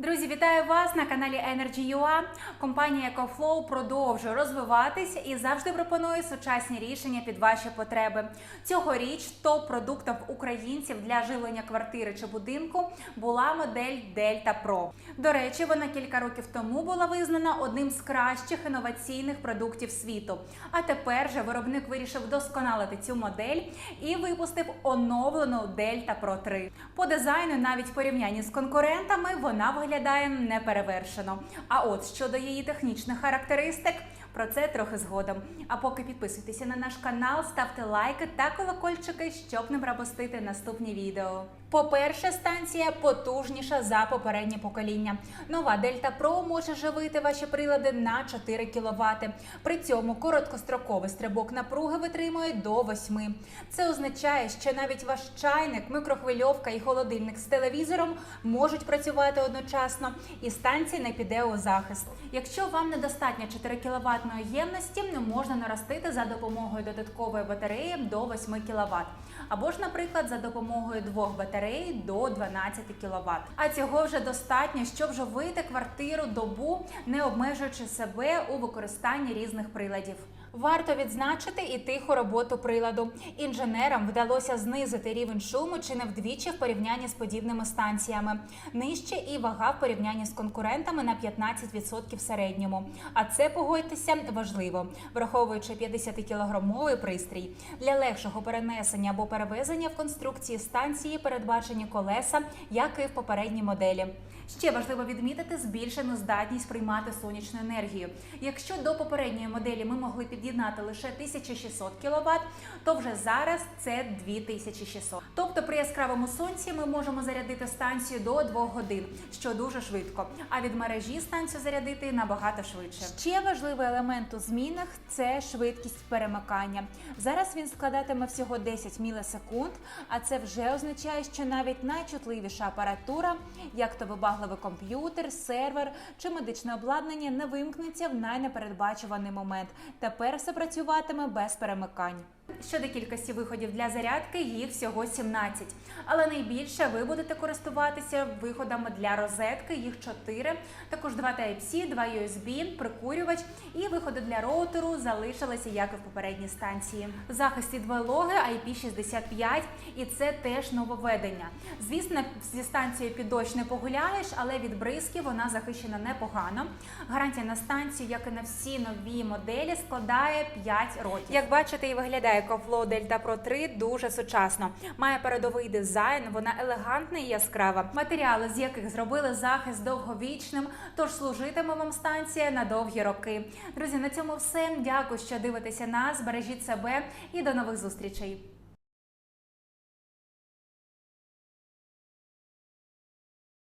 Друзі, вітаю вас на каналі Energy.ua. Компанія EcoFlow продовжує розвиватися і завжди пропонує сучасні рішення під ваші потреби. Цьогоріч топ-продуктом українців для живлення квартири чи будинку була модель Delta Pro. До речі, вона кілька років тому була визнана одним з кращих інноваційних продуктів світу. А тепер же виробник вирішив вдосконалити цю модель і випустив оновлену Delta Pro 3. По дизайну, навіть в порівнянні з конкурентами, вона виглядає неперевершено. А от щодо її технічних характеристик, про це трохи згодом. А поки підписуйтеся на наш канал, ставте лайки та колокольчики, щоб не пропустити наступні відео. По-перше, станція потужніша за попереднє покоління. Нова Delta Pro може живити ваші прилади на 4 кВт. При цьому короткостроковий стрибок напруги витримує до 8. Це означає, що навіть ваш чайник, микрохвильовка і холодильник з телевізором можуть працювати одночасно, і станція не піде у захист. Якщо вам недостатньо 4 кВт ємності, можна наростити за допомогою додаткової батареї до 8 кВт. Або ж, наприклад, за допомогою двох батарей до 12 кВт. А цього вже достатньо, щоб живити квартиру добу, не обмежуючи себе у використанні різних приладів. Варто відзначити і тиху роботу приладу. Інженерам вдалося знизити рівень шуму чи не вдвічі в порівнянні з подібними станціями. Нижче і вага в порівнянні з конкурентами на 15% в середньому. А це погодьтеся важливо, враховуючи 50-кілограмовий пристрій. Для легшого перенесення або перевезення в конструкції станції передбачені колеса, як і в попередній моделі. Ще важливо відмітити збільшену здатність приймати сонячну енергію. Якщо до попередньої моделі ми могли під'єднати лише 1600 кВт, то вже зараз це 2600. Тобто при яскравому сонці ми можемо зарядити станцію до 2 годин, що дуже швидко. А від мережі станцію зарядити набагато швидше. Ще важливий елемент у змінах це швидкість перемикання. Зараз він складатиме всього 10 мілісекунд, а це вже означає, що навіть найчутливіша апаратура, як то вибагливий комп'ютер, сервер чи медичне обладнання, не вимкнеться в найнепередбачуваний момент. Тепер все працюватиме без перемикань. Щодо кількості виходів для зарядки, їх всього 17. Але найбільше ви будете користуватися виходами для розетки, їх 4, також 2 Type-C, 2 USB, прикурювач і виходи для роутеру залишилися, як і в попередній станції. Захист від вологи IP65, і це теж нововведення. Звісно, зі станцією під дощ не погуляєш, але від бризки вона захищена непогано. Гарантія на станцію, як і на всі нові моделі, складає 5 років. Як бачите, і виглядає EcoFlow Delta Pro 3 дуже сучасно. Має передовий дизайн, вона елегантна і яскрава. Матеріали, з яких зробили захист довговічним, тож служитиме вам станція на довгі роки. Друзі, на цьому все. Дякую, що дивитеся нас. Бережіть себе і до нових зустрічей.